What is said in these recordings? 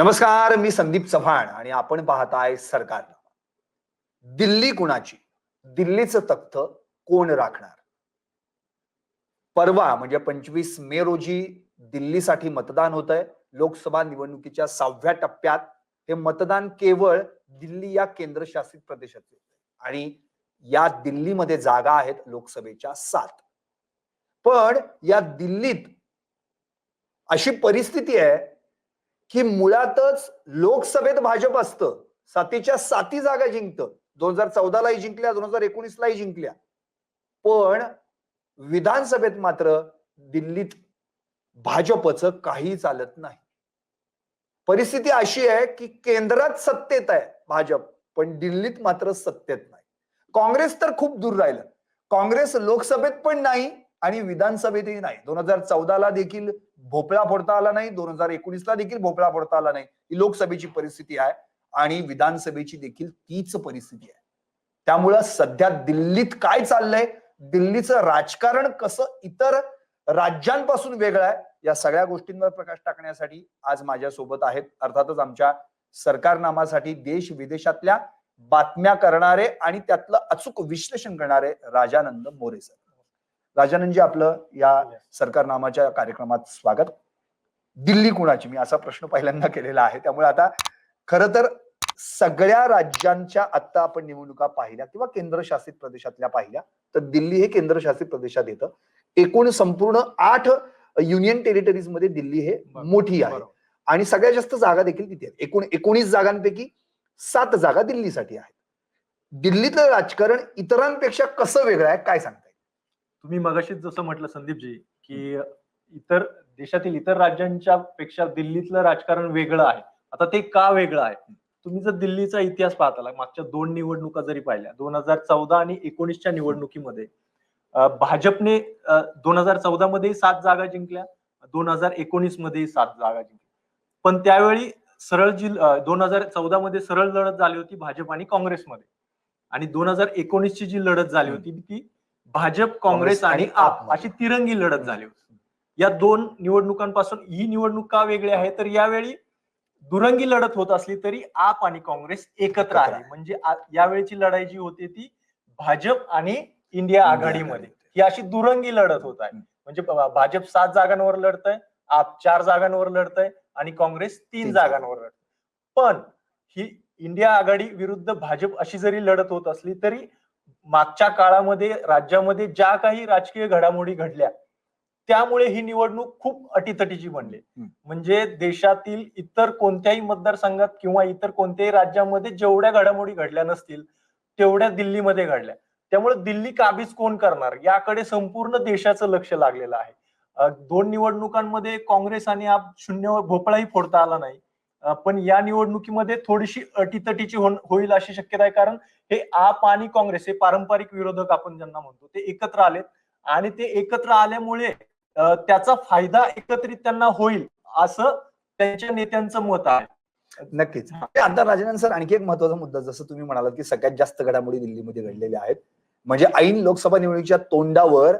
नमस्कार मी संदीप चव्हाण आणि आपण पाहताय सरकार दिल्ली कुणाची? दिल्लीचं तख्त कोण राखणार? परवा म्हणजे पंचवीस मे रोजी दिल्लीसाठी मतदान होत आहे लोकसभा निवडणुकीच्या सहाव्या टप्प्यात हे मतदान केवळ दिल्ली या केंद्रशासित प्रदेशाचे. आणि या दिल्लीमध्ये जागा आहेत लोकसभेच्या सात. पण या दिल्लीत अशी परिस्थिती आहे की मुळातच लोकसभेत भाजप असतं. सातीच्या साती जागा जिंकतं. दोन हजार चौदालाही जिंकल्या दोन हजार एकोणीसलाही जिंकल्या. पण विधानसभेत मात्र दिल्लीत भाजपचं काही चालत नाही. परिस्थिती अशी आहे की केंद्रात सत्तेत आहे भाजप पण दिल्लीत मात्र सत्तेत नाही. काँग्रेस तर खूप दूर राहिलं. काँग्रेस लोकसभेत पण नाही आणि विधानसभेतही नाही. दोन हजार चौदाला देखील भोपळा फोडता आला नाही. दोन हजार एकोणीसला देखील भोपळा फोडता आला नाही. ही लोकसभेची परिस्थिती आहे आणि विधानसभेची देखील तीच परिस्थिती आहे. त्यामुळं सध्या दिल्लीत काय चाललंय? दिल्लीचं राजकारण कसं इतर राज्यांपासून वेगळं आहे? या सगळ्या गोष्टींवर प्रकाश टाकण्यासाठी आज माझ्यासोबत आहेत. अर्थातच आमच्या सरकारनामासाठी देश विदेशातल्या बातम्या करणारे आणि त्यातलं अचूक विश्लेषण करणारे राजानंद मोरे सर. राजानंदजी आपलं या सरकारनामाच्या कार्यक्रमात स्वागत. दिल्ली कुणाची? मी असा प्रश्न पहिल्यांदा केलेला आहे. त्यामुळे आता खर तर सगळ्या राज्यांच्या आता आपण निवडणुका पाहिल्या किंवा केंद्रशासित प्रदेशातल्या पाहिल्या तर दिल्ली हे केंद्रशासित प्रदेशात येतं. एकूण संपूर्ण आठ युनियन टेरिटरीजमध्ये दिल्ली हे मोठी आहे. आणि सगळ्यात जास्त जागा देखील तिथे आहेत. एकूण एकोणीस जागांपैकी सात जागा दिल्लीसाठी आहेत. दिल्लीतलं राजकारण इतरांपेक्षा कसं वेगळं आहे काय सांगताय? तुम्ही मगाशीच जसं म्हटलं संदीपजी की इतर देशातील इतर राज्यांच्या पेक्षा दिल्लीतलं राजकारण वेगळं आहे. आता ते का वेगळं आहे? तुम्ही जर दिल्लीचा इतिहास पाहताला मागच्या दोन निवडणुका जरी पाहिल्या दोन हजार चौदा आणि एकोणीसच्या निवडणुकीमध्ये भाजपने दोन हजार चौदा मध्ये सात जागा जिंकल्या दोन हजार एकोणीसमध्ये सात जागा जिंकल्या. पण त्यावेळी सरळ जी दोन हजार चौदा मध्ये सरळ लढत झाली होती भाजप आणि काँग्रेसमध्ये. आणि दोन हजार एकोणीस ची जी लढत झाली होती ती भाजप काँग्रेस आणि आप अशी तिरंगी लढत झाली होती. या दोन निवडणुकांपासून ही निवडणूक का वेगळी आहे? तर यावेळी दुरंगी लढत होत असली तरी आप आणि काँग्रेस एकत्र आहे. म्हणजे यावेळची लढाई जी होती ती भाजप आणि इंडिया आघाडीमध्ये. ही अशी दुरंगी लढत होत आहे. म्हणजे भाजप सात जागांवर लढत आहे आप चार जागांवर लढत आहे आणि काँग्रेस तीन तीन जागांवर लढत पण ही इंडिया आघाडी विरुद्ध भाजप अशी जरी लढत होत असली तरी मागच्या काळामध्ये राज्यामध्ये ज्या काही राजकीय घडामोडी घडल्या त्यामुळे ही निवडणूक खूप अटीतटीची बनली. म्हणजे देशातील इतर कोणत्याही मतदारसंघात किंवा इतर कोणत्याही राज्यामध्ये जेवढ्या घडामोडी घडल्या नसतील तेवढ्या दिल्लीमध्ये घडल्या. त्यामुळे दिल्ली काबीज कोण करणार? याकडे संपूर्ण देशाचं लक्ष लागलेलं आहे. दोन निवडणुकांमध्ये काँग्रेस आणि आप शून्यावर भोपळाही फोडता आला नाही. पण या निवडणुकीमध्ये थोडीशी अटीतटीची होईल अशी शक्यता आहे. कारण हे आप आणि काँग्रेस हे पारंपरिक विरोधक आपण ज्यांना म्हणतो ते एकत्र आलेत. आणि ते एकत्र आल्यामुळे त्याचा फायदा एकत्रित त्यांना होईल असं त्यांच्या नेत्यांचं मत आहे. नक्कीच. आता राजानंद सर आणखी एक महत्त्वाचा मुद्दा जसं तुम्ही म्हणालात की सगळ्यात जास्त घडामोडी दिल्लीमध्ये घडलेल्या आहेत. म्हणजे ऐन लोकसभा निवडणुकीच्या तोंडावर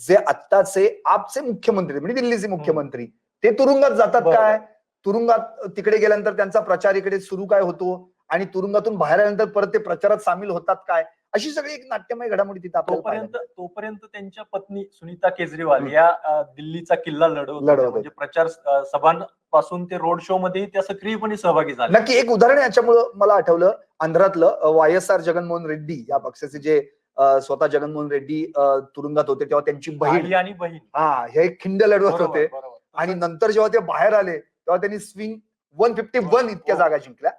जे आत्ताचे आपचे मुख्यमंत्री म्हणजे दिल्लीचे मुख्यमंत्री ते तुरुंगात जातात. काय? तुरुंगात तिकडे गेल्यानंतर त्यांचा प्रचार इकडे सुरू काय होतो? आणि तुरुंगातून बाहेर आल्यानंतर परत ते प्रचारात सामील होतात काय? अशी सगळी एक नाट्यमय घडामोडी तिथे तोपर्यंत तोपर्यंत त्यांच्या पत्नी सुनीता केजरीवाल. या दिल्लीचा किल्ला लढवत. म्हणजे प्रचार सभांपासून ते रोड शो मध्ये त्या सक्रियपणे सहभागी झाले. नक्की एक उदाहरण याच्यामुळं मला आठवलं. आंध्रातलं Y S R Jaganmohan Reddy या पक्षाचे जे स्वतः जगनमोहन रेड्डी तुरुंगात होते तेव्हा त्यांची बहीण. आणि बहीण. हा हे खिंड लढवत होते. आणि नंतर जेव्हा ते बाहेर आले तेव्हा त्यांनी स्विंग वन फिफ्टी वन इतक्या हो. जागा जिंकल्या.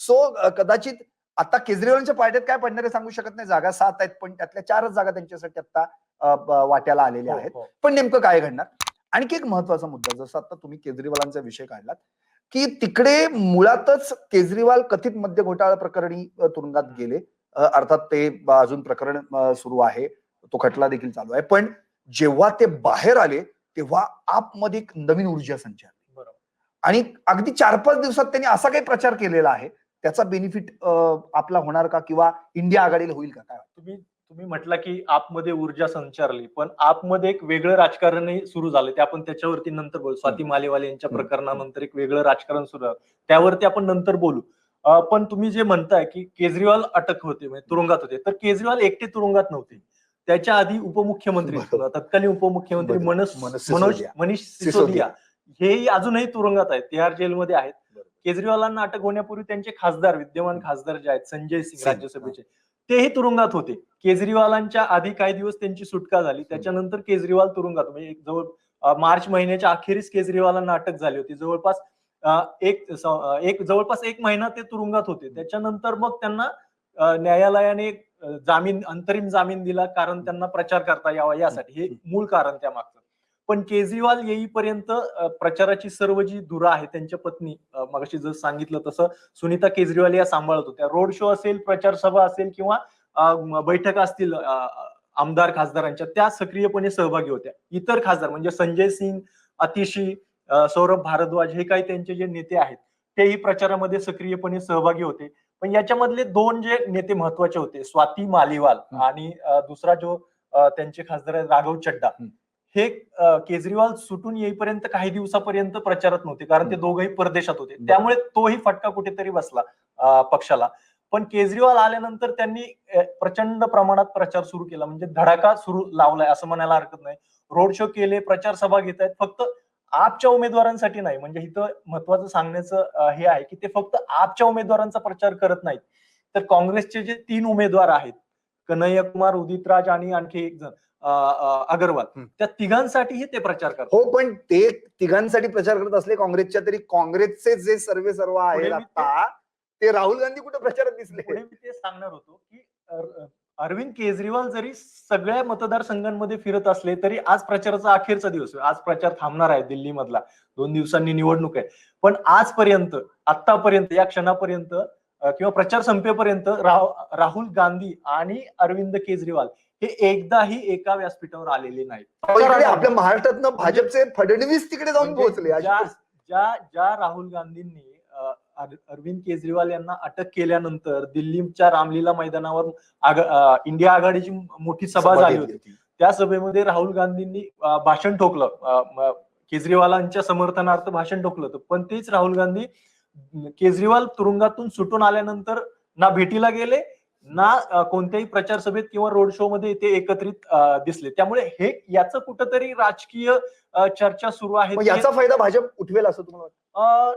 सो कदाचित आता केजरीवालांच्या पार्टीत काय पडणार आहे सांगू शकत नाही. जागा सात आहेत पण त्यातल्या चारच जागा त्यांच्यासाठी आता वाट्याला आलेल्या आहेत. हो, हो. पण नेमकं काय घडणार? आणखी एक महत्त्वाचा मुद्दा जसं आता तुम्ही केजरीवालांचा विषय काढलात की तिकडे मुळातच केजरीवाल कथित मद्य घोटाळा प्रकरणी तुरुंगात गेले. अर्थात ते अजून प्रकरण सुरू आहे. तो खटला देखील चालू आहे. पण जेव्हा ते बाहेर आले तेव्हा आपमध्ये एक नवीन ऊर्जा संचार. आणि अगदी चार पाच दिवसात त्यांनी असा काही प्रचार केलेला आहे त्याचा बेनिफिट आपला होणार का किंवा इंडिया आघाडीला होईल का काय तुम्ही तुम्ही म्हटला की आपमध्ये ऊर्जा संचारली पण आपमध्ये एक वेगळं राजकारणही सुरू झालं ते आपण त्याच्यावरती नंतर बोलू स्वाती मालेवाल यांच्या. प्रकरणानंतर एक वेगळं राजकारण सुरू झालं त्यावरती आपण नंतर बोलू पण तुम्ही जे म्हणताय की केजरीवाल अटक होते म्हणजे तुरुंगात होते तर केजरीवाल एकटे तुरुंगात नव्हते त्याच्या आधी उपमुख्यमंत्री. तत्कालीन उपमुख्यमंत्री बरोबर. मनोज. मनीष सिसोदिया. हेही अजूनही तुरुंगात आहेत. तिहार जेलमध्ये आहेत. केजरीवालांना अटक होण्यापूर्वी त्यांचे खासदार विद्यमान खासदार जे आहेत संजय सिंग राज्यसभेचे तेही तुरुंगात होते. केजरीवालांच्या आधी काही दिवस त्यांची सुटका झाली. त्याच्यानंतर केजरीवाल तुरुंगात म्हणजे एक जवळ मार्च महिन्याच्या अखेरीस केजरीवालांना अटक झाली होती. जवळपास एक एक जवळपास एक महिना ते तुरुंगात होते. त्याच्यानंतर मग त्यांना न्यायालयाने जामीन अंतरिम जामीन दिला. कारण त्यांना प्रचार करता यावा यासाठी. हे मूळ कारण त्या मागचं पण केजरीवाल येईपर्यंत प्रचाराची सर्व जी धुरा आहे त्यांच्या पत्नी मगाशी जसं सांगितलं तसं सुनीता केजरीवाल या सांभाळत होत्या रोड शो असेल प्रचार सभा असेल किंवा बैठक असतील आमदार खासदारांच्या त्या सक्रियपणे सहभागी होत्या इतर खासदार म्हणजे संजय सिंग अतिशी सौरभ भारद्वाज हे काही त्यांचे जे नेते आहेत तेही प्रचारामध्ये सक्रियपणे सहभागी होते पण याच्यामधले दोन जे नेते महत्त्वाचे होते स्वाती मालिवाल. आणि दुसरा जो त्यांचे खासदार आहेत राघव चड्डा. हे केजरीवाल सुटून येईपर्यंत काही दिवसापर्यंत प्रचारात नव्हते. कारण ते. दोघंही परदेशात होते. त्यामुळे तोही फटका कुठेतरी बसला पक्षाला. पण केजरीवाल आल्यानंतर त्यांनी प्रचंड प्रमाणात प्रचार सुरू केला. म्हणजे धडाका सुरू लावलाय असं म्हणायला हरकत नाही. रोड शो केले प्रचार सभा घेत आहेत. फक्त आपच्या उमेदवारांसाठी नाही. म्हणजे इथं महत्वाचं सांगण्याचं हे आहे की ते फक्त आपच्या उमेदवारांचा प्रचार करत नाहीत. तर काँग्रेसचे जे तीन उमेदवार आहेत कन्हैया कुमार उदित राज आणि आणखी एक जण. अगरवाल. त्या तिघांसाठीही ते प्रचार करतात. हो पण ते तिघांसाठी प्रचार करत असले काँग्रेसच्या तरी काँग्रेसचे जे सर्वे सर्व आहेत आता ते राहुल गांधी कुठे प्रचारात दिसले? मी ते सांगणार होतो की अर- अरविंद केजरीवाल जरी सगळ्या मतदारसंघांमध्ये फिरत असले तरी आज प्रचाराचा अखेरचा दिवस आहे. आज प्रचार थांबणार आहे दिल्ली मधला दोन दिवसांनी निवडणूक आहे. पण आजपर्यंत आतापर्यंत या क्षणापर्यंत किंवा प्रचार संपेपर्यंत राह- राहुल गांधी आणि अरविंद केजरीवाल हे एकदाही एका व्यासपीठावर आलेले इकडे आपल्या महाराष्ट्रातनं भाजपचे फडणवीस तिकडे जाऊन म्हणजे पोहोचले ज्या. ज्या राहुल गांधींनी अरविंद केजरीवाल यांना अटक केल्यानंतर दिल्लीच्या रामलीला मैदानावर आग- इंडिया आघाडीची मोठी सभा झाली होती. त्या सभेमध्ये राहुल गांधींनी भाषण ठोकलं. केजरीवालांच्या समर्थनार्थ भाषण ठोकलं होतं. पण तेच राहुल गांधी केजरीवाल तुरुंगातून सुटून आल्यानंतर ना भेटीला गेले ना कोणत्याही प्रचार सभेत किंवा रोड शो मध्ये ते एकत्रित दिसले. त्यामुळे हे याचं कुठंतरी राजकीय चर्चा सुरू आहे. याचा फायदा भाजप उठवेल असं तुम्हाला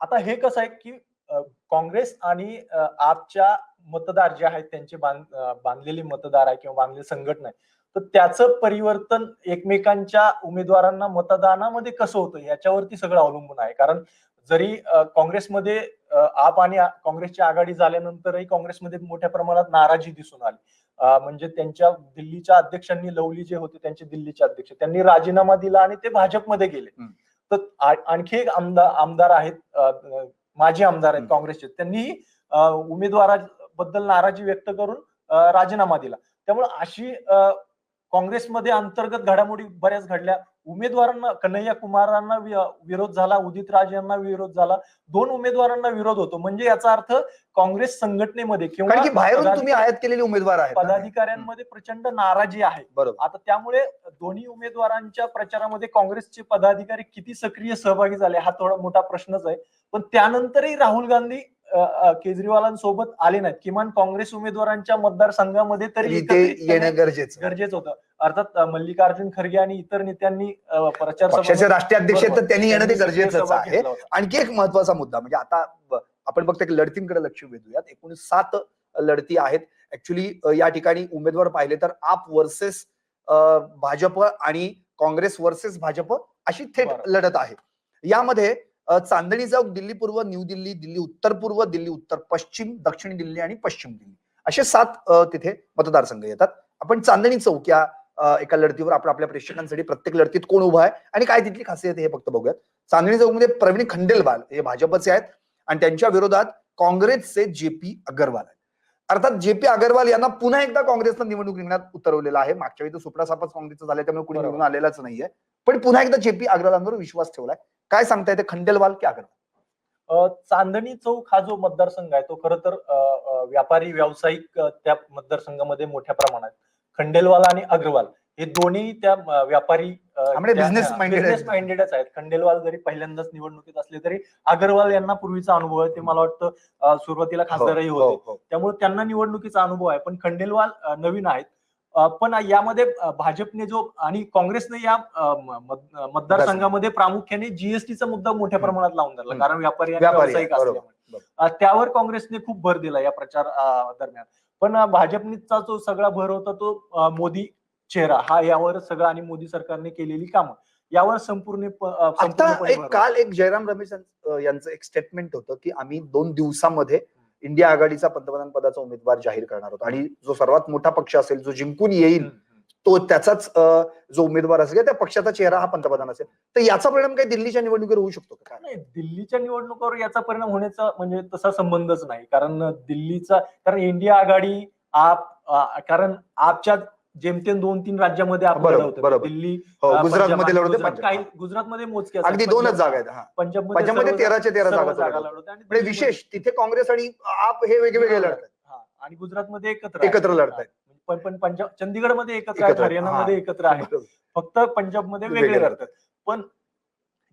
आता हे कसं आहे की काँग्रेस आणि आपच्या मतदार जे आहेत त्यांचे बांध बांधलेले मतदार आहे किंवा बांधलेली संघटना आहे तर त्याचं परिवर्तन एकमेकांच्या उमेदवारांना मतदानामध्ये कसं होतं याच्यावरती सगळं अवलंबून आहे. कारण जरी काँग्रेसमध्ये आप आणि काँग्रेसची आघाडी झाल्यानंतरही काँग्रेसमध्ये मोठ्या प्रमाणात नाराजी दिसून आली म्हणजे त्यांच्या दिल्लीच्या अध्यक्षांनी लवली जे होते त्यांचे दिल्लीचे अध्यक्ष त्यांनी राजीनामा दिला आणि ते भाजपमध्ये गेले. तर आणखी एक आमदार आमदार आहेत माजी आमदार आहेत. काँग्रेसचे त्यांनी उमेदवाराबद्दल नाराजी व्यक्त करून राजीनामा दिला त्यामुळे अशी काँग्रेसमध्ये अंतर्गत घडामोडी बऱ्याच घडल्या. उमेदवारांना कन्हैया कुमारांना विरोध झाला उदित राज यांना विरोध झाला. दोन उमेदवारांना विरोध होतो. म्हणजे याचा अर्थ काँग्रेस संघटनेमध्ये कारण की बाहेरून तुम्ही पदाधिकारी- आयात केलेले उमेदवार आहेत ना. पदाधिकाऱ्यांमध्ये प्रचंड नाराजी आहे. बरोबर. आता त्यामुळे दोन्ही उमेदवारांच्या प्रचारामध्ये काँग्रेसचे पदाधिकारी किती सक्रिय सहभागी झाले हा थोडा मोठा प्रश्नच आहे. पण त्यानंतरही राहुल गांधी केजरीवालांसोबत आले नाहीत. किमान काँग्रेस उमेदवारांच्या मतदारसंघामध्ये तरी येणं गरजेचं. गरजेचं होतं. अर्थात मल्लिकार्जुन खरगे आणि इतर नेत्यांनी प्रचार राष्ट्रीय अध्यक्ष तर. त्यांनी येणं ते सहभाग आहे. आणखी एक महत्त्वाचा मुद्दा म्हणजे आता आपण फक्त एक लढतींकडे लक्ष वेधूयात. एकूण सात लढती आहेत. ऍक्च्युली या ठिकाणी उमेदवार पाहिले तर आप वर्सेस भाजप आणि काँग्रेस वर्सेस भाजप अशी थेट. लढत आहे. यामध्ये चांदणी चौक दिल्ली पूर्व न्यू दिल्ली दिल्ली उत्तर पूर्व दिल्ली उत्तर पश्चिम दक्षिण दिल्ली आणि पश्चिम दिल्ली. असे सात तिथे मतदारसंघ येतात. आपण चांदणी चौक या एका लढतीवर आपण आपल्या प्रेक्षकांसाठी प्रत्येक लढतीत कोण उभा आहे आणि काय तिथली खासियत आहे हे फक्त बघूयात. चांदणी चौकमध्ये प्रवीण खंडेलवाल हे भाजपचे आहेत आणि त्यांच्या विरोधात काँग्रेसचे जे पी अगरवाल आहेत. अर्थात जे पी अगरवाल यांना पुन्हा एकदा काँग्रेसनं निवडणूक रिंगणात उतरवलेलं आहे. मागच्या वेळी तर सुपडा सापच काँग्रेसचं झालं त्यामुळे कुणी. निवडून आलेलाच नाहीये. पण पुन्हा एकदा जे पी अग्रवालांवर विश्वास ठेवलाय. काय सांगता येते खंडेलवाल की अगरवाल अ, चांदणी चौक हा जो मतदारसंघ आहे तो खर तर व्यापारी व्यावसायिक त्या मतदारसंघामध्ये मोठ्या प्रमाणात. खंडेलवाल आणि अग्रवाल हे दोन्ही त्या व्यापारी म्हणजे business minded आहेत. माइंडेडच आहेत. खंडेलवाल जरी पहिल्यांदाच निवडणुकीत असले तरी अग्रवाल यांना पूर्वीचा अनुभव आहे ते मला वाटतं सुरुवातीला खासदारही हो, होते. हो, हो. त्यामुळे त्यांना निवडणुकीचा अनुभव आहे. पण खंडेलवाल नवीन आहेत. पण यामध्ये भाजपने जो आणि काँग्रेसने या मतदारसंघामध्ये प्रामुख्याने जीएसटीचा मुद्दा मोठ्या. प्रमाणात लावून धरला. कारण व्यापारी आणि व्यावसायिक असल्यामुळे. त्यावर काँग्रेसने खूप भर दिला या प्रचार दरम्यान. पण अ, भाजपचा जो सगळा भर होता तो मोदी चेहरा. हा यावर सगळं आणि मोदी सरकारने केलेली कामं. यावर संपूर्ण आता एक. काल एक जयराम रमेश यांचं एक स्टेटमेंट होतं की आम्ही दोन दिवसामध्ये इंडिया आघाडीचा पंतप्रधान पदाचा उमेदवार जाहीर करणार होतो. आणि जो सर्वात मोठा पक्ष असेल जो जिंकून येईल. तो त्याचाच जो उमेदवार असेल त्या पक्षाचा चेहरा हा पंतप्रधान असेल. तर याचा परिणाम काही दिल्लीच्या निवडणुकीवर होऊ शकतो का? नाही दिल्लीच्या निवडणुकावर याचा परिणाम होण्याचा म्हणजे तसा संबंधच नाही. कारण दिल्लीचा कारण इंडिया आघाडी आप कारण आपच्या जेमतेम दोन तीन राज्यामध्ये. दिल्ली हो गुजरातमध्ये पंजाब लढवते पंजाब काही. गुजरातमध्ये मोजके अगदी दोनच जागा आहेत हा पंजाबमध्ये तेराच्या तेरा जागा. लढवते आणि म्हणजे विशेष तिथे काँग्रेस आणि आप हे वेगवेगळे लढतात हा, आणि गुजरातमध्ये एकत्र. एकत्र लढतायत. हा. पण पण पंजाब चंदीगडमध्ये एकत्र आहेत. हरियाणामध्ये एकत्र आहेत. फक्त पंजाबमध्ये वेगळे लढतात. लढतात पण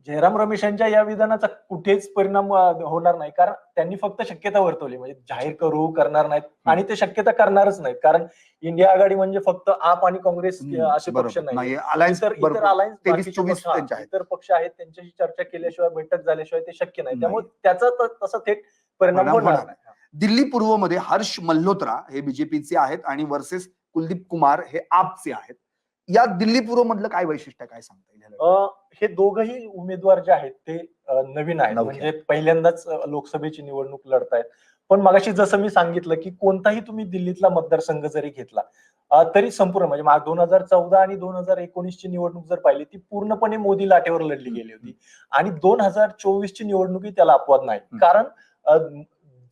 जयराम रमेश यांच्या या विधानाचा कुठेच परिणाम होणार नाही. कारण त्यांनी फक्त शक्यता वर्तवली. म्हणजे जाहीर करू करणार नाहीत. आणि ते शक्यता करणारच नाहीत. कारण इंडिया आघाडी म्हणजे फक्त आप आणि काँग्रेस असे पक्ष. नाही इतर अलायन्स पक्ष- आहेत. इतर पक्ष आहेत त्यांच्याशी चर्चा केल्याशिवाय बैठक झाल्याशिवाय ते शक्य नाही. त्यामुळे त्याचा तसा थेट परिणाम होणार नाही. दिल्ली पूर्वमध्ये हर्ष मल्होत्रा हे बीजेपीचे आहेत आणि वर्सेस कुलदीप कुमार हे आपचे आहेत. या दिल्ली पूर्व मधलं काय वैशिष्ट्य? काय सांगता येईल हे दोघही उमेदवार जे आहेत ते नवीन आहेत. म्हणजे पहिल्यांदाच लोकसभेची निवडणूक लढतायत पण मगाशी जसं मी सांगितलं की कोणताही तुम्ही दिल्लीतला मतदारसंघ जरी घेतला तरी संपूर्ण म्हणजे दोन हजार चौदा आणि दोन हजार एकोणीस ची निवडणूक जर पाहिली ती पूर्णपणे मोदी लाटेवर लढली गेली होती आणि दोन हजार चोवीस ची निवडणुकी त्याला अपवाद नाही. कारण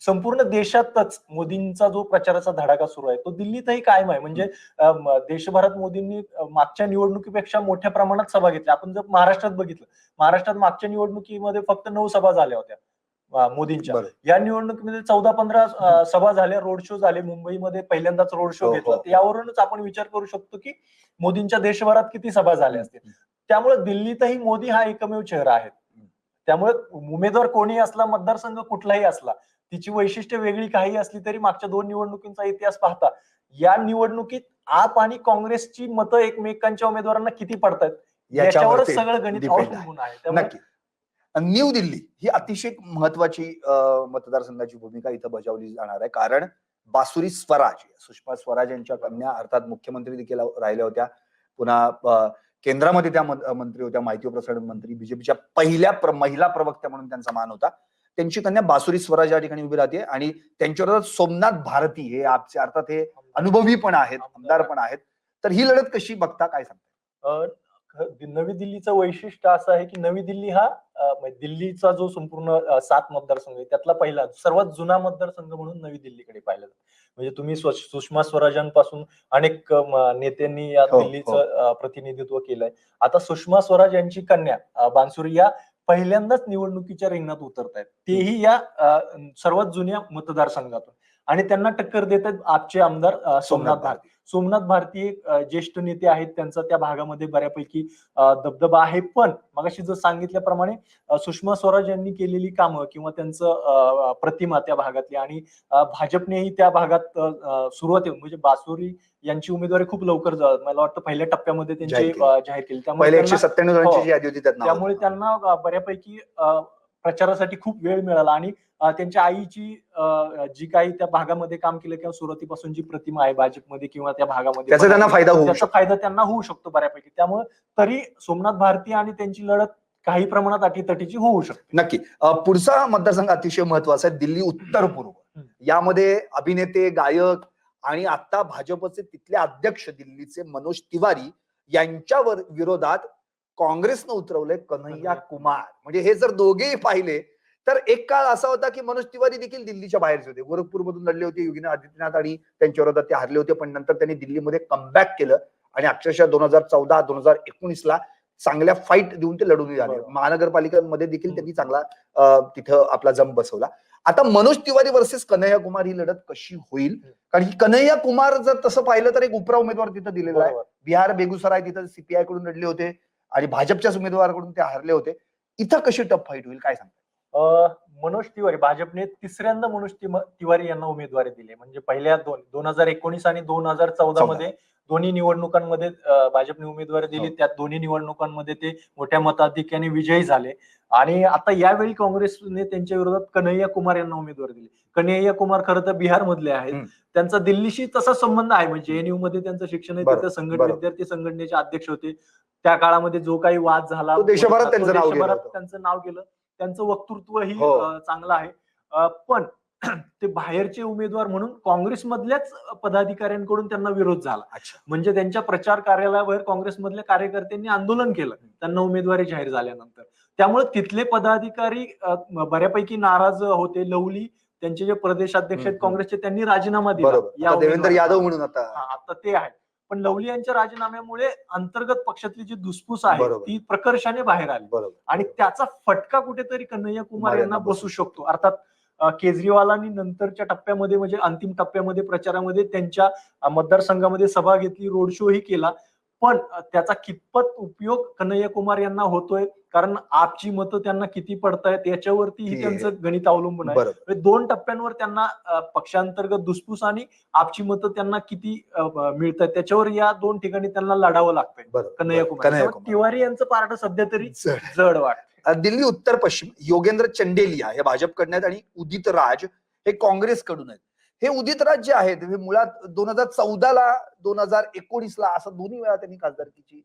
संपूर्ण देशातच मोदींचा जो प्रचाराचा धडाका सुरू आहे तो दिल्लीतही कायम आहे. म्हणजे देशभरात मोदींनी मागच्या निवडणुकीपेक्षा मोठ्या प्रमाणात सभा घेतल्या. आपण जर महाराष्ट्रात बघितलं महाराष्ट्रात मागच्या निवडणुकीमध्ये फक्त नऊ सभा झाल्या होत्या मोदींच्या. या निवडणुकीमध्ये चौदा पंधरा सभा झाल्या रोड शो झाले मुंबईमध्ये पहिल्यांदाच रोड शो हो, घेतला. हो. यावरूनच आपण विचार करू शकतो की मोदींच्या देशभरात किती सभा झाल्या असतील. त्यामुळे दिल्लीतही मोदी हा एकमेव चेहरा आहे. त्यामुळे उमेदवार कोणी असला मतदारसंघ कुठलाही असला तिची वैशिष्ट्य वेगळी काही असली तरी मागच्या दोन निवडणुकींचा इतिहास पाहता या निवडणुकीत आप आणि काँग्रेसची मतं एकमेकांच्या उमेदवारांना किती पडतात? याच्यावरच सगळं गणित. अवलंबून आहे. न्यू दिल्ली ही अतिशय महत्वाची मतदारसंघाची भूमिका इथं बजावली जाणार आहे. कारण बासुरी स्वराज सुषमा स्वराज यांच्या कन्या अर्थात मुख्यमंत्री देखील राहिल्या होत्या. पुन्हा केंद्रामध्ये त्या मंत्री होत्या. माहिती प्रसारण मंत्री बीजेपीच्या पहिल्या प्र- महिला प्रवक्त्या म्हणून त्यांचा मान होता. त्यांची कन्या बासुरी स्वराज या ठिकाणी उभी राहते आणि त्यांच्यावर सोमनाथ भारती हे आपचे अर्थात हे अनुभवी पण आहेत आमदार पण आहेत. तर ही लढत कशी बघता काय सांगता? नवी दिल्लीचं वैशिष्ट्य असं आहे की नवी दिल्ली हा दिल्लीचा जो संपूर्ण सात मतदारसंघ आहे त्यातला पहिला सर्वात जुना मतदारसंघ म्हणून नवी दिल्लीकडे पाहिला जातो. म्हणजे तुम्ही सुषमा स्वराजांपासून अनेक नेत्यांनी या हो, दिल्लीचं अ, प्रतिनिधित्व केलंय. आता सुषमा स्वराज यांची कन्या अ, बान्सुरी या पहिल्यांदाच निवडणुकीच्या रिंगणात उतरत आहेत तेही या सर्वात जुन्या मतदारसंघातून. आणि त्यांना टक्कर देत आहेत आजचे आमदार सोमनाथ भारती. सोमनाथ भारती ज्येष्ठ नेते आहेत त्यांचा त्या भागामध्ये बऱ्यापैकी दबदबा आहे पण मगाशी जर सांगितल्याप्रमाणे सुषमा स्वराज यांनी केलेली कामं किंवा त्यांचं प्रतिमा त्या भागातली आणि भाजपनेही त्या भागात सुरुवाती म्हणजे बासुरी यांची उमेदवारी खूप लवकर मला वाटतं पहिल्या टप्प्यामध्ये त्यांची जाहीर केली. त्यामुळे हो. त्यामुळे. त्यांना बऱ्यापैकी प्रचारासाठी खूप वेळ मिळाला आणि त्यांच्या आईची जी काही त्या भागामध्ये काम केलं किंवा सुरुवातीपासून जी प्रतिमा आहे भाजपमध्ये किंवा त्या भागामध्ये त्याचा त्यांना फायदा होऊ त्याचा शकतो. फायदा त्यांना होऊ शकतो बऱ्यापैकी. त्यामुळे तरी सोमनाथ भारती आणि त्यांची लढत काही प्रमाणात अटीतटीची होऊ शकते. नक्की. पुढचा मतदारसंघ अतिशय महत्त्वाचा आहे दिल्ली उत्तर पूर्व. यामध्ये अभिनेते गायक आणि आता भाजपचे तिथले अध्यक्ष दिल्लीचे मनोज तिवारी यांच्यावर विरोधात काँग्रेसनं उतरवलंय कन्हैया कुमार म्हणजे हे जर दोघेही पाहिले तर एक काळ असा होता की मनोज तिवारी देखील दिल्लीच्या बाहेरचे होते गोरखपूरमधून लढले होते योगी आदित्यनाथ आणि त्यांच्या विरोधात ते हरले होते पण नंतर त्यांनी दिल्लीमध्ये कमबॅक केलं आणि अक्षरशः दोन हजार चौदा दोन हजार एकोणीसला चांगल्या फाईट देऊन ते लढून आले. महानगरपालिकांमध्ये देखील. त्यांनी चांगला तिथं आपला जम बसवला आता मनोज तिवारी वर्सेस कन्हैया कुमार ही लढत कशी होईल. कारण की कन्हैया कुमार जर तसं पाहिलं तर एक उपरा उमेदवार तिथं दिलेला आहे. बिहार बेगुसराय तिथं सीपीआयकडून लढले होते आणि भाजपच्याच उमेदवाराकडून ते हारले होते. इथं कशी टफ फाईट होईल? काय सांगता? अ, मनोज तिवारी भाजपने तिसऱ्यांदा मनोज तिवारी यांना उमेदवारी दिली. म्हणजे पहिल्या दोन दोन हजार एकोणीस आणि दोन हजार चौदा. मध्ये दोन्ही निवडणुकांमध्ये भाजपने उमेदवारी दिली हो. त्यात दोन्ही निवडणुकांमध्ये ते मोठ्या मताधिक्याने विजयी झाले आणि आता यावेळी काँग्रेसने त्यांच्या विरोधात कन्हैया कुमार यांना उमेदवारी दिली कन्हैया कुमार खरं तर बिहार मधले आहेत. त्यांचा दिल्लीशी तसा संबंध आहे म्हणजे जेएनयू मध्ये त्यांचं शिक्षण आहे तिथं संघट. विद्यार्थी संघटनेचे अध्यक्ष होते त्या काळामध्ये जो काही वाद झाला देशभरात त्यांचं नाव गेलं. त्यांचं वक्तृत्वही हो. अ, चांगलं आहे पण ते बाहेरचे उमेदवार म्हणून काँग्रेसमधल्याच पदाधिकाऱ्यांकडून त्यांना विरोध झाला. अच्छा. म्हणजे त्यांच्या प्रचार कार्यालयावर काँग्रेसमधल्या कार्यकर्त्यांनी आंदोलन केलं. त्यांना उमेदवारी जाहीर झाल्यानंतर. त्यामुळे तिथले पदाधिकारी बऱ्यापैकी नाराज होते. लवली त्यांचे जे प्रदेशाध्यक्ष आहेत. काँग्रेसचे त्यांनी राजीनामा दिला. या देवेंद्र. यादव म्हणून आता. आता ते आहे. पण लवली यांच्या राजीनाम्यामुळे अंतर्गत पक्षातली जी धुसफूस आहे. ती प्रकर्षाने बाहेर आली. आणि त्याचा फटका कुठेतरी कन्हैया कुमार यांना बसू शकतो. अर्थात केजरीवालांनी नंतरच्या टप्प्यामध्ये म्हणजे अंतिम टप्प्यामध्ये प्रचारामध्ये त्यांच्या मतदारसंघामध्ये सभा घेतली रोड शो ही केला. पण त्याचा कितपत उपयोग कन्हैया कुमार यांना होतोय? कारण आपची मतं त्यांना किती पडतायत याच्यावरती त्यांचं गणित अवलंबून आहे. म्हणजे दोन टप्प्यांवर त्यांना पक्षांतर्गत धुसफूस आणि आपची मतं त्यांना किती मिळत आहेत त्याच्यावर या दोन ठिकाणी त्यांना लढावं लागतंय कन्हैया. कुमार तिवारी यांचं पार्ट सध्या तरी जड. वाटत दिल्ली उत्तर पश्चिम. योगेंद्र चंडेलिया हे भाजपकडून आहेत आणि उदित राज हे काँग्रेसकडून आहेत. हे उदित राज जे आहेत हे मुळात दोन हजार चौदाला दोन हजार एकोणीसला असं दोन्ही वेळा त्यांनी खासदारकीची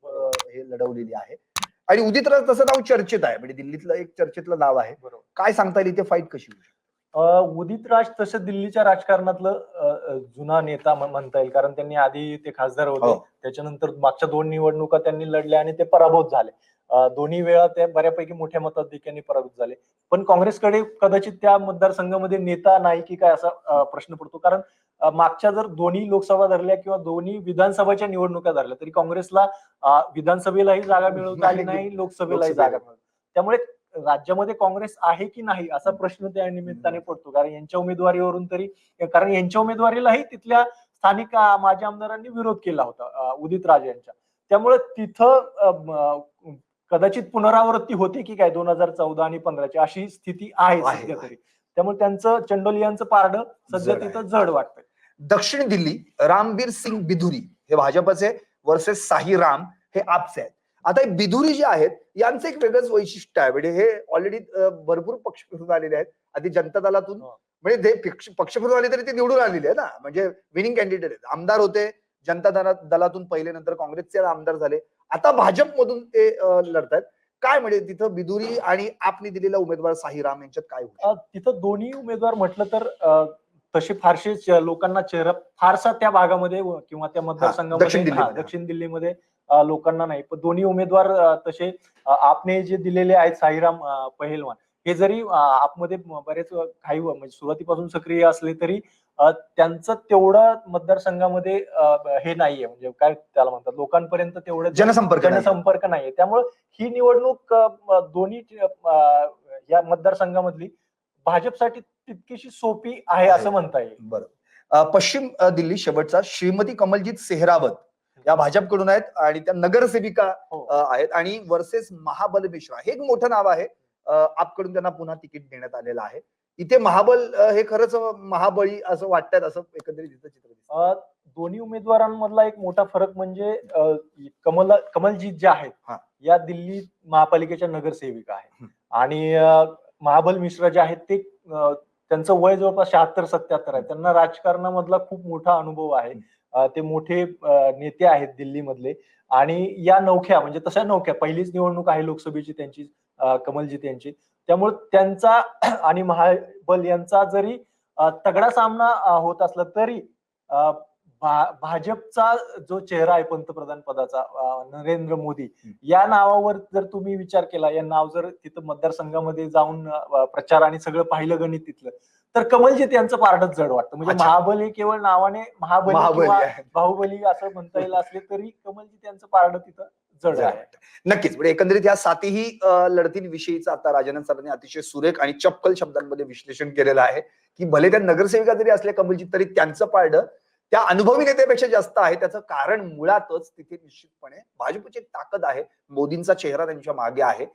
हे लढवलेली आहे. आणि उदित राज तसं नाव चर्चेत आहे. म्हणजे दिल्लीतलं एक चर्चेतलं नाव आहे. बरोबर. काय सांगता येईल इथे फाईट कशी होईल अ, उदित राज तसं दिल्लीच्या राजकारणातलं जुना नेता म्ह- म्हणता येईल. कारण त्यांनी आधी ते खासदार होते. हो. त्याच्यानंतर मागच्या दोन निवडणुका त्यांनी लढल्या आणि ते पराभूत झाले. दोन्ही वेळा ते बऱ्यापैकी मोठ्या मताधिक्याने पराभूत झाले. पण काँग्रेसकडे कदाचित त्या मतदारसंघामध्ये नेता नाही की काय असा प्रश्न पडतो. कारण मागच्या जर दोन्ही लोकसभा धरल्या किंवा दोन्ही विधानसभाच्या निवडणुका धरल्या तरी काँग्रेसला विधानसभेलाही जागा मिळवता आली नाही, लोकसभेलाही लोकसभेला. जागा मिळवली त्यामुळे राज्यामध्ये काँग्रेस आहे की नाही असा प्रश्न त्या निमित्ताने पडतो. कारण यांच्या उमेदवारीवरून तरी कारण यांच्या उमेदवारीलाही तिथल्या स्थानिक माजी आमदारांनी विरोध केला होता उदित राज यांच्या. त्यामुळे तिथं कदाचित पुनरावृत्ती होते की काय दोन हजार चौदा आणि पंधराची अशी स्थिती आहे सध्या. तरी. त्यामुळे त्यांचं चंडोलियांचं पारड सध्या. तिथं जड वाटतंय. दक्षिण दिल्ली रामबीर सिंग बिधुरी हे भाजपचे वर्सेस साही राम हे आपचे आहेत. आता बिधुरी जे आहेत यांचं एक वेगळंच वैशिष्ट्य आहे. म्हणजे हे ऑलरेडी भरपूर पक्ष फिरून आलेले आहेत. आधी जनता दलातून हो. म्हणजे ते पक्ष फिरून आले तरी ते निवडून आलेले आहे ना. म्हणजे विनिंग कॅन्डिडेट आहेत. आमदार होते जनता दला- दलातून पहिले नंतर काँग्रेसचे आमदार झाले. आता भाजपमधून ते लढत आहेत काय म्हणजे तिथं बिधुरी आणि आपने दिलेला उमेदवार साही राम यांच्यात काय होईल तिथं दोन्ही उमेदवार म्हटलं तर तसे फारसे लोकांना चेहरा फारसा त्या भागामध्ये किंवा त्या मतदारसंघामध्ये. दक्षिण दिल्लीमध्ये. लोकांना नाही. पण दोन्ही उमेदवार तसे आपने जे दिलेले आहेत साईराम पहिलवान हे जरी आपमध्ये बरेच काही म्हणजे सुरुवातीपासून सक्रिय असले तरी त्यांचं तेवढं मतदारसंघामध्ये हे नाहीये. म्हणजे काय त्याला म्हणतात? लोकांपर्यंत तेवढं जनसंपर्क. जनसंपर्क नाहीये. त्यामुळे ही निवडणूक दोन्ही या मतदारसंघामधली भाजपसाठी तितकीशी सोपी आहे. असं म्हणता येईल. बरोबर अं, पश्चिम दिल्ली शेवटचा श्रीमती कमलजीत सेहरावत या भाजपकडून आहेत आणि त्या नगरसेविका हो. आहेत. आणि वर्सेस महाबल मिश्रा हे एक मोठं नाव आहे. आपकडून त्यांना पुन्हा तिकीट देण्यात आलेलं आहे. इथे महाबल हे खरंच महाबळी असं वाटतात असं एकंदरीत चित्र दोन्ही उमेदवारांमधला एक मोठा फरक म्हणजे कमल कमलजीत जे आहेत हा. या दिल्ली महापालिकेच्या नगरसेविका आहेत. आणि महाबल मिश्रा जे आहेत ते त्यांचं वय जवळपास शहात्तर सत्याहत्तर आहे. त्यांना राजकारणामधला खूप मोठा अनुभव आहे. ते मोठे नेते आहेत दिल्लीमधले. आणि या नौख्या म्हणजे तशा नौख्या पहिलीच निवडणूक आहे लोकसभेची त्यांची कमलजीत यांची. त्यामुळे त्यांचा आणि महाबल यांचा जरी तगडा सामना होत असला तरी भाजपचा जो चेहरा आहे पंतप्रधान पदाचा नरेंद्र मोदी. या नावावर जर तुम्ही विचार केला या नाव जर तिथं मतदारसंघामध्ये जाऊन प्रचार आणि सगळं पाहिलं गणित तिथलं तर कमलजीत यांचं पारडच जड वाटतं म्हणजे. महाबली केवळ नावाने महाबली. बाहुबली असं म्हणता येईल असले तरी कमलजीत यांचं पारड तिथं जड आहे. नक्कीच. म्हणजे एकंदरीत या सातीही लढतींविषयीचं आता राजानंद सरांनी अतिशय सुरेख आणि चपकल शब्दांमध्ये विश्लेषण केलेलं आहे की भले त्या नगरसेविका जरी असल्या कमलजीत तरी त्यांचं पारडं त्या अनुभवी नेत्यापेक्षा जास्त आहे. त्याचं कारण मुळातच तिथे निश्चितपणे भाजपची ताकद आहे. मोदींचा चेहरा त्यांच्या मागे आहे.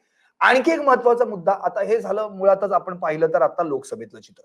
आणखी एक महत्त्वाचा मुद्दा आता हे झालं मुळातच आपण पाहिलं तर आता लोकसभेतलं चित्र.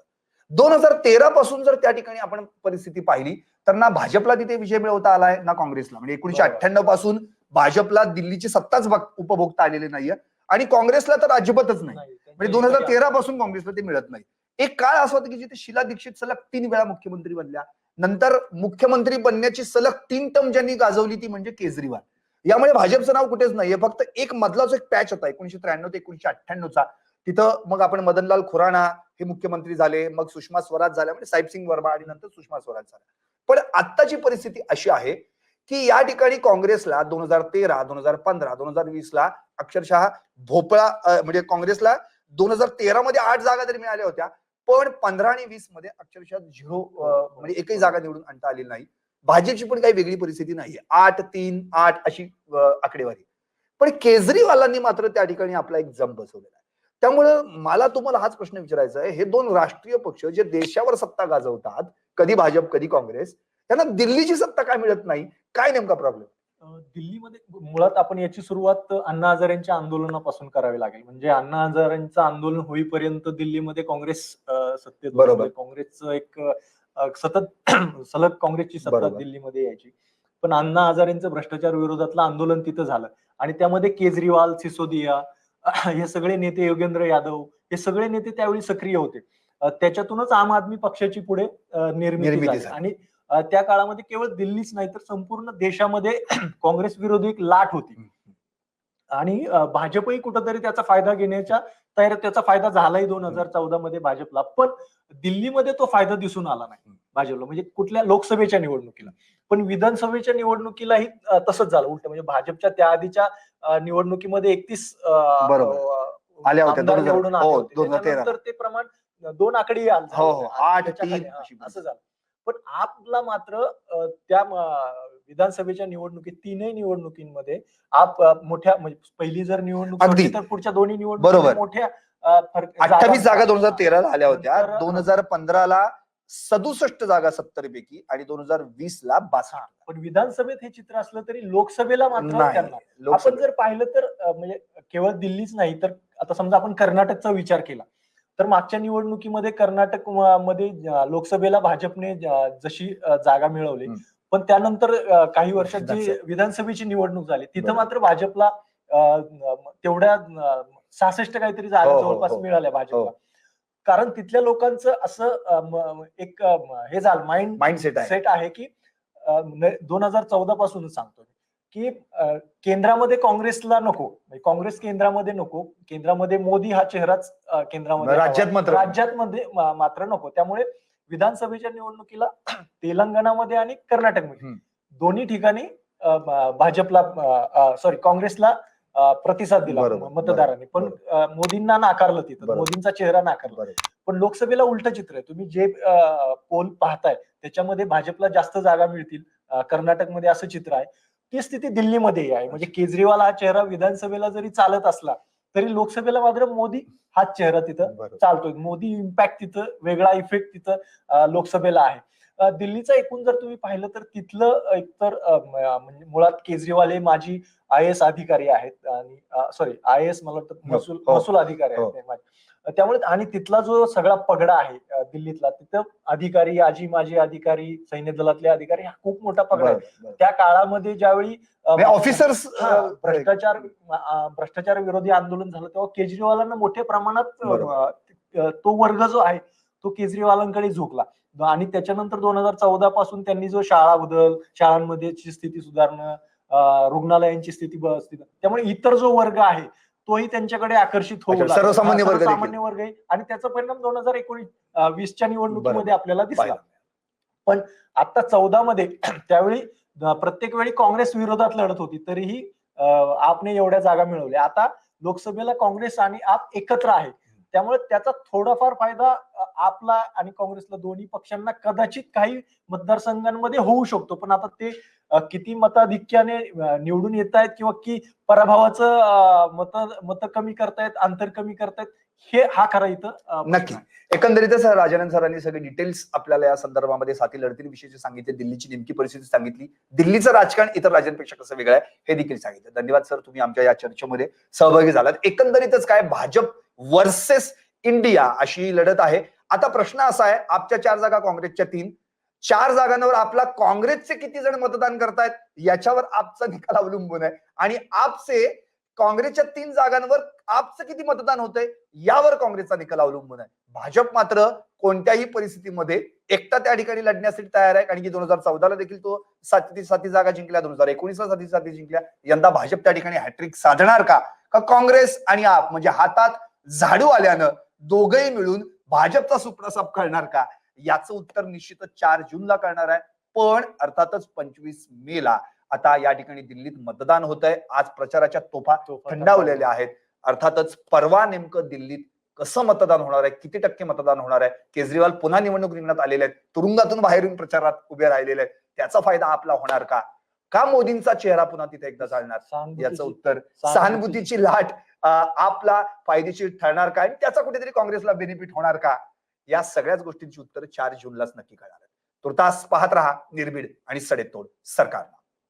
दोन हजार तेरा पासून जर त्या ठिकाणी आपण परिस्थिती पाहिली तर ना भाजपला तिथे विजय मिळवता आलाय ना काँग्रेसला. म्हणजे एकोणीशे. अठ्ठ्याण्णवपासून भाजपला दिल्लीची सत्ताच उपभोगता आलेली नाहीये. आणि काँग्रेसला तर अजिबातच नाही. म्हणजे दोन हजार तेरा पासून काँग्रेसला ते मिळत नाही. एक काळ असा होता की जिथे शिला दीक्षित सलग तीन वेळा मुख्यमंत्री बनल्या. नंतर मुख्यमंत्री बनण्याची सलग तीन टर्म ज्यांनी गाजवली ती म्हणजे केजरीवाल. यामुळे भाजपचं नाव कुठेच नाहीये. फक्त एक मधला जो एक पॅच होता एकोणीशे त्र्याण्णव ते एकोणीशे अठ्ठ्याण्णवचा. तिथं मग आपण मदनलाल खुराना हे मुख्यमंत्री झाले मग सुषमा स्वराज झाल्या. म्हणजे साहेबसिंग वर्मा आणि नंतर सुषमा स्वराज झाल्या. पण आत्ताची परिस्थिती अशी आहे की या ठिकाणी काँग्रेसला दोन हजार तेरा दोन हजार पंधरा दोन हजार वीस ला अक्षरशः भोपळा म्हणजे काँग्रेसला दोन हजार तेरा मध्ये आठ जागा तरी मिळाल्या होत्या. पण पंधरा आणि वीसमध्ये अक्षरशः झिरो म्हणजे एकही जागा निवडून आणता आलेली नाही. भाजपची पण काही वेगळी परिस्थिती नाहीये. आठ तीन आठ अशी आकडेवारी. पण केजरीवालांनी मात्र त्या ठिकाणी आपला एक जम बसवलेला आहे. त्यामुळं मला तुम्हाला हाच प्रश्न विचारायचा आहे. हे दोन राष्ट्रीय पक्ष जे देशावर सत्ता गाजवतात कधी भाजप कधी काँग्रेस त्यांना दिल्लीची सत्ता काय मिळत नाही काय नेमका प्रॉब्लेम दिल्लीमध्ये मुळात आपण याची सुरुवात अण्णा हजारेंच्या आंदोलनापासून करावी लागेल म्हणजे अण्णा हजारेंचं आंदोलन होईपर्यंत दिल्लीमध्ये काँग्रेस सत्तेत. बरोबर. काँग्रेसचं एक सतत सलग काँग्रेसची सत्ता. दिल्लीमध्ये यायची पण अण्णा हजारेंचं भ्रष्टाचार विरोधातलं आंदोलन तिथं झालं आणि त्यामध्ये केजरीवाल सिसोदिया हे सगळे नेते योगेंद्र यादव हे सगळे नेते त्यावेळी सक्रिय होते त्याच्यातूनच आम आदमी पक्षाची पुढे निर्मिती झाली. आणि त्या काळामध्ये केवळ दिल्लीच नाही तर संपूर्ण देशामध्ये काँग्रेस विरोधी एक लाट होती. आणि भाजपही कुठंतरी त्याचा फायदा घेण्याच्या तयार त्याचा फायदा झालाही दोन हजार चौदा मध्ये भाजपला. पण दिल्लीमध्ये तो फायदा दिसून आला नाही. भाजपला. म्हणजे कुठल्या लोकसभेच्या निवडणुकीला. पण विधानसभेच्या निवडणुकीलाही तसंच झालं. उलट म्हणजे भाजपच्या त्या आधीच्या निवडणुकीमध्ये एकतीस आल्या होत्या, आमदार 2000 निवडून आले हो, होते. 2013. त्याच्यानंतर ते प्रमाण दोन आकडे आले हो, हो, असं झालं. पण आपला मात्र त्या विधानसभेच्या निवडणुकीत तीनही निवडणुकीमध्ये आप मोठ्या म्हणजे पहिली जर निवडणूक तर पुढच्या दोन्ही निवडणूक बरोबर. मोठ्या अठ्ठावीस जागा. दोन हजार तेराला आल्या होत्या. दोन हजार पंधराला सदुसष्ट जागा सत्तर पैकी आणि दोन हजार वीस ला बासष्ट पण विधानसभेत हे चित्र असलं तरी लोकसभेला मात्र आपण जर पाहिलं तर म्हणजे केवळ दिल्लीच नाही तर आता समजा आपण कर्नाटकचा विचार केला. तर मागच्या निवडणुकीमध्ये कर्नाटकमध्ये लोकसभेला भाजपने जशी जागा मिळवली. पण त्यानंतर काही वर्षात जी विधानसभा. विधानसभेची निवडणूक झाली तिथं. मात्र भाजपला तेवढ्या सहासष्ट काहीतरी जागा हो, हो, जवळपास हो. मिळाल्या भाजपला. कारण तिथल्या लोकांचं असं एक हे झालं माइंड माइंडसेट सेट आहे की दोन हजार चौदा पासूनच सांगतो की केंद्रामध्ये काँग्रेसला नको. म्हणजे काँग्रेस केंद्रामध्ये नको. केंद्रामध्ये मोदी हा चेहराच केंद्रामध्ये. राज्यात मात्र राज्यात मध्ये मात्र नको. त्यामुळे विधानसभेच्या निवडणुकीला तेलंगणामध्ये आणि कर्नाटकमध्ये. दोन्ही ठिकाणी भाजपला सॉरी काँग्रेसला प्रतिसाद दिला मतदारांनी. पण मोदींना नाकारलं तिथं. मोदींचा चेहरा नाकारला. पण लोकसभेला उलट चित्र आहे. तुम्ही जे पोल पाहताय त्याच्यामध्ये भाजपला जास्त जागा मिळतील. कर्नाटकमध्ये असं चित्र आहे. ती स्थिती दिल्लीमध्ये आहे. म्हणजे केजरीवाल हा चेहरा विधानसभेला जरी चालत असला तरी लोकसभेला मात्र मोदी हाच चेहरा तिथं. चालतोय. मोदी इम्पॅक्ट तिथं वेगळा इफेक्ट तिथं लोकसभेला आहे. दिल्लीचं एकूण जर तुम्ही पाहिलं तर तिथलं एकतर म्हणजे मुळात केजरीवाल हे माजी आय एस अधिकारी आहेत आणि सॉरी आय एस मला वाटतं महसूल हो. महसूल अधिकारी हो. आहेत माजी. त्यामुळे आणि तिथला जो सगळा पगडा आहे दिल्लीतला तिथं अधिकारी आजी माजी अधिकारी सैन्य दलातले अधिकारी हा खूप मोठा पगडा आहे. त्या काळामध्ये ज्यावेळी म्हणजे ऑफिसर्स हा, भ्रष्टाचार भ्रष्टाचार विरोधी आंदोलन झालं तेव्हा केजरीवालांना मोठ्या प्रमाणात तो वर्ग जो आहे तो केजरीवालांकडे झोकला आणि त्याच्यानंतर दोन हजार चौदा पासून त्यांनी जो शाळा बदल शाळांमध्ये स्थिती सुधारणं रुग्णालयांची स्थिती त्यामुळे इतर जो वर्ग आहे तोही त्यांच्याकडे आकर्षित होऊ. सर्वसामान्य वर्ग. सर्वसामान्य वर्ग आहे आणि त्याचा परिणाम दोन हजार एकोणीस वीसच्या निवडणुकीमध्ये आपल्याला दिसला पाहिलं. आता चौदा मध्ये त्यावेळी प्रत्येक वेळी काँग्रेस विरोधात लढत होती तरीही आपने एवढ्या जागा मिळवल्या आता लोकसभेला काँग्रेस आणि आप एकत्र आहे त्यामुळे त्याचा थोडाफार फायदा आपला आणि काँग्रेसला दोन्ही पक्षांना कदाचित काही मतदारसंघांमध्ये होऊ शकतो. पण आता ते किती मताधिक्याने निवडून येत आहेत किंवा की पराभवाचं मत मत कमी करतायत अंतर कमी करतायत हे हा खरा इथं नक्की. एकंदरीतच राजानन सरांनी सगळे डिटेल्स आपल्याला या संदर्भामध्ये साथी लढतीविषयी सांगितले दिल्लीची नेमकी परिस्थिती सांगितली. दिल्लीचं राजकारण इतर राज्यांपेक्षा कसं वेगळं आहे हे देखील सांगितलं. धन्यवाद सर तुम्ही आमच्या या चर्चेमध्ये सहभागी झालात. एकंदरीतच काय भाजप वर्सेस इंडिया अशी ही लढत आहे. आता प्रश्न असा आहे आपच्या चार जागा काँग्रेसच्या तीन. चार जागांवर आपला काँग्रेसचे किती जण मतदान करतायत याच्यावर आपचा निकाल अवलंबून आहे. आणि आपचे काँग्रेसच्या तीन जागांवर आपचं किती मतदान होतंय यावर काँग्रेसचा निकाल अवलंबून आहे. भाजप मात्र कोणत्याही परिस्थितीमध्ये एकटा त्या ठिकाणी लढण्यासाठी तयार आहे. कारण की दोन हजार चौदाला देखील तो साती साती जागा जिंकल्या दोन हजार एकोणीसला साती साती जिंकल्या. यंदा भाजप त्या ठिकाणी हॅट्रिक साधणार का? का काँग्रेस आणि आप म्हणजे हातात झाडू आल्यानं दोघही मिळून भाजपचा सुप्रसाप कळणार का? याचं उत्तर निश्चितच चार जूनला कळणार आहे. पण अर्थातच पंचवीस मेला आता या ठिकाणी दिल्लीत मतदान होत आहे आज प्रचाराच्या तोफा थंडावलेल्या आहेत. अर्थातच परवा नेमकं दिल्लीत कसं मतदान होणार आहे? किती टक्के मतदान होणार आहे? केजरीवाल पुन्हा निवडणूक रिंगणात आलेले आहेत. तुरुंगातून बाहेर येऊन प्रचारात उभे राहिलेले आहेत. त्याचा फायदा आपला होणार का? का मोदींचा चेहरा पुन्हा तिथे एकदा चालणार? याचं उत्तर सहानुभूतीची- लाट आपला फायदेशीर ठरणार का आणि त्याचा कुठेतरी काँग्रेसला बेनिफिट होणार का? या सगळ्याच गोष्टींची उत्तर चार जूनलाच नक्की कळणार तुर्तास पाहत राहा निर्भीड आणि सडेतोड सरकार